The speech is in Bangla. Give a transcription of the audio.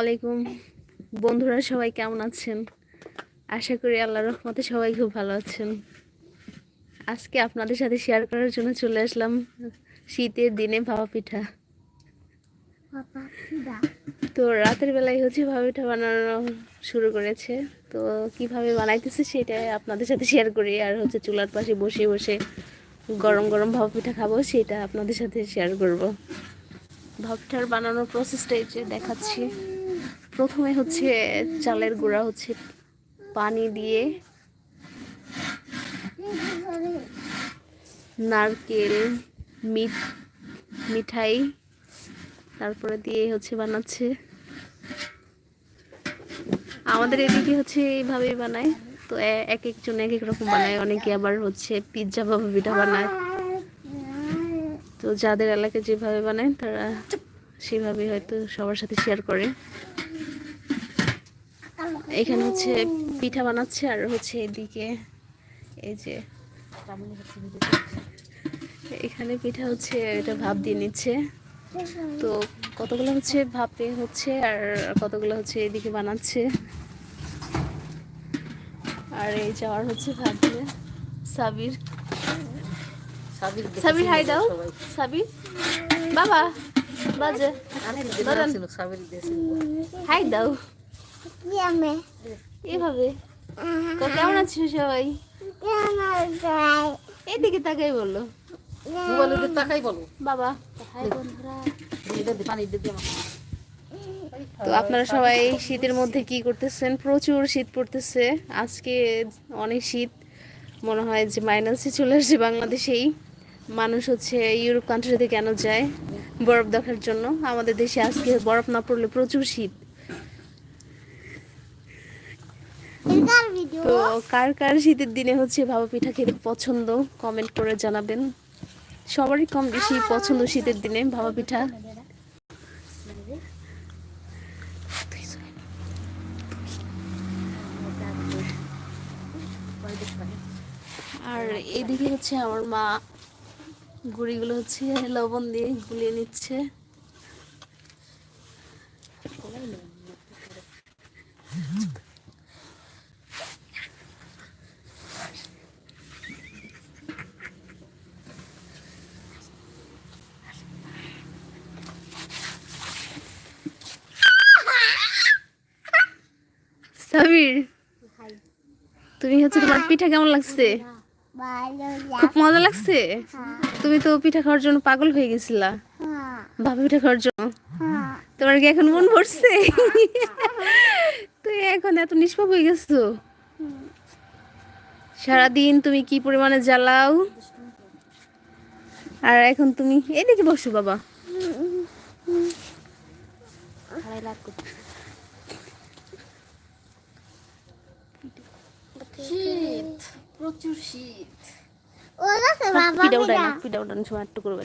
আলাইকুম। বন্ধুরা সবাই কেমন আছেন? আশা করি আল্লাহ রহমতে সবাই খুব ভালো আছেন। আজকে আপনাদের সাথে শেয়ার করার জন্য চলে আসলাম শীতের দিনে ভাপা পিঠা। তো রাতের বেলায় হচ্ছে ভাপা পিঠা বানানো শুরু করেছে। তো কীভাবে বানাইতেছে সেটা আপনাদের সাথে শেয়ার করি। আর হচ্ছে চুলার পাশে বসে বসে গরম গরম ভাপা পিঠা খাব সেটা আপনাদের সাথে শেয়ার করব। ভাপটার বানানোর প্রসেসটা এই যে দেখাচ্ছি। প্রথমে হচ্ছে চালের গুঁড়া হচ্ছে পানি দিয়ে নারকেল, মিট, মিঠাই, তারপরে দিয়ে হচ্ছে বানাচ্ছে। আমাদের এদিকে হচ্ছে এইভাবেই বানায়। তো এক একজন এক এক রকম বানায়। অনেকে আবার হচ্ছে পিৎজা বা পিঠা বানায়। তো যাদের এলাকায় যেভাবে বানায় তারা সেভাবে হয়তো সবার সাথে শেয়ার করে। এখানে হচ্ছে পিঠা বানাচ্ছে আর হচ্ছে এদিকে এই যে এখানে পিঠা হচ্ছে এটা ভাপ দিয়ে নিচ্ছে। তো কতগুলো হচ্ছে ভাপে হচ্ছে আর কতগুলো হচ্ছে এদিকে বানাচ্ছে। আর এই যাওয়ার হচ্ছে দিয়ে সাবির। সাবির হাই দাও। সাবির বাবা। বাজে। হাই দাও। এভাবে। তো কেমন আছিস সবাই? এদিকে তাকাই বলল। তাকাই বলো। বাবা। পানি দিয়ে তো আপনারা সবাই শীতের মধ্যে কি করতেছেন? প্রচুর শীত পড়তেছে। আজকে অনেক শীত। মনে হয় যে মাইনাসে চলে আসছে বাংলাদেশেই। মানুষ হচ্ছে ইউরোপ কান্ট্রিতে কেন যায়? বরফ দেখার জন্য আমাদের দেশে আজকে বরফ না পড়লে প্রচুর শীত। তো কার কার শীতের দিনে হচ্ছে ভাবা পিঠা খেতে পছন্দ কমেন্ট করে জানাবেন। সবারই কম বেশি পছন্দ শীতের দিনে ভাবা পিঠা। আর এদিকে হচ্ছে আমার মা গুড়িগুলো হচ্ছে লবণ দিয়ে গুলিয়ে নিচ্ছে। সাবির তুমি হচ্ছে তোমার পিঠা কেমন লাগছে? খুব মজা লাগছে? তুমি তো পিঠা খাওয়ার জন্য পাগল হয়ে গেছিলা। ভাবি পিঠা খাওয়ার জন্য। তোমার কি এখন মন পড়ছে তুই এখন এত নিষ্পাপ হয়ে গেছো। সারাদিন তুমি কি পরিমাণে জ্বালাও? আর এখন তুমি এদিকে বসো বাবা। শীত প্রচুর শীত। পিঠা উঠাই না পিঠা উঠানো সময় একটু করবে